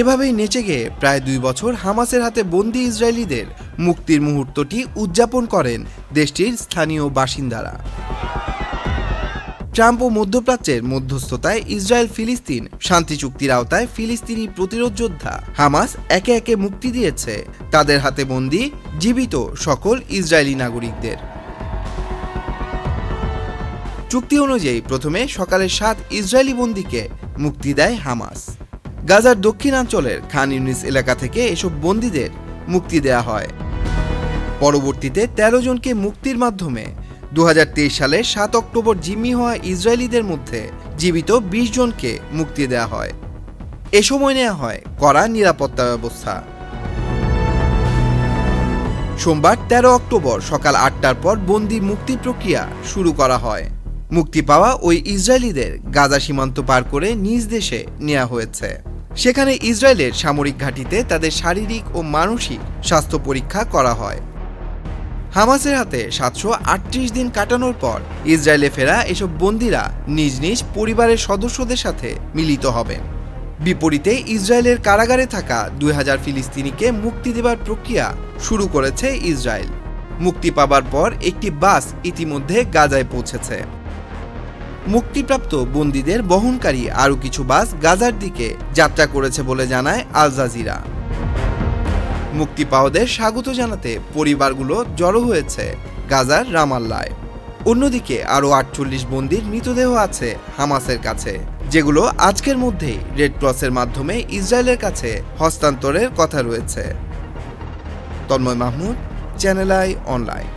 এভাবেই নেচে গিয়ে প্রায় দুই বছর হামাসের হাতে বন্দি ইসরায়েলিদের মুক্তির মুহূর্তটি উদযাপন করেন দেশটির স্থানীয় বাসিন্দারা। ট্রাম্প ও মধ্যপ্রাচ্যের মধ্যস্থতায় ইসরায়েল ফিলিস্তিন শান্তি চুক্তির আওতায় ফিলিস্তিনি প্রতিরোধ যোদ্ধা হামাস একে একে মুক্তি দিয়েছে তাদের হাতে বন্দি জীবিত সকল ইসরায়েলি নাগরিকদের। চুক্তি অনুযায়ী প্রথমে সকালে সাত ইসরায়েলি বন্দিকে মুক্তি দেয় হামাস। গাজার দক্ষিণাঞ্চলের খান ইউনিস এলাকা থেকে এসব বন্দীদের মুক্তি দেয়া হয়। পরবর্তীতে ১৩ জনকে মুক্তির মাধ্যমে দু সালের সাত অক্টোবর জিম্মি হওয়া ইসরায়েলিদের মধ্যে জীবিত ২০ জনকে মুক্তি দেওয়া হয়। এ সময় নেওয়া হয় কড়া নিরাপত্তা ব্যবস্থা। সোমবার ১৩ অক্টোবর সকাল আটটার পর বন্দি মুক্তি প্রক্রিয়া শুরু করা হয়। মুক্তি পাওয়া ওই ইসরায়েলিদের গাজা সীমান্ত পার করে নিজ দেশে নেওয়া হয়েছে। সেখানে ইসরায়েলের সামরিক ঘাঁটিতে তাদের শারীরিক ও মানসিক স্বাস্থ্য পরীক্ষা করা হয়। হামাসের হাতে সাতশো আটত্রিশ দিন কাটানোর পর ইসরায়েলে ফেরা এসব বন্দিরা নিজ নিজ পরিবারের সদস্যদের সাথে মিলিত হবেন। বিপরীতে ইসরায়েলের কারাগারে থাকা দুই হাজার ফিলিস্তিনিকে মুক্তি দেবার প্রক্রিয়া শুরু করেছে ইসরায়েল। মুক্তি পাবার পর একটি বাস ইতিমধ্যে গাজায় পৌঁছেছে। মুক্তিপ্রাপ্ত বন্দীদের বহনকারী আরও কিছু বাস গাজার দিকে যাত্রা করেছে বলে জানায় আল জাজিরা। মুক্তি পাওয়াদের স্বাগত জানাতে পরিবারগুলো জড়ো হয়েছে গাজার রামাল্লায়। অন্যদিকে আরও আটচল্লিশ বন্দির মৃতদেহ আছে হামাসের কাছে, যেগুলো আজকের মধ্যেই রেড ক্রসের মাধ্যমে ইসরায়েলের কাছে হস্তান্তরের কথা রয়েছে। Tanmoy Mahmud channel I online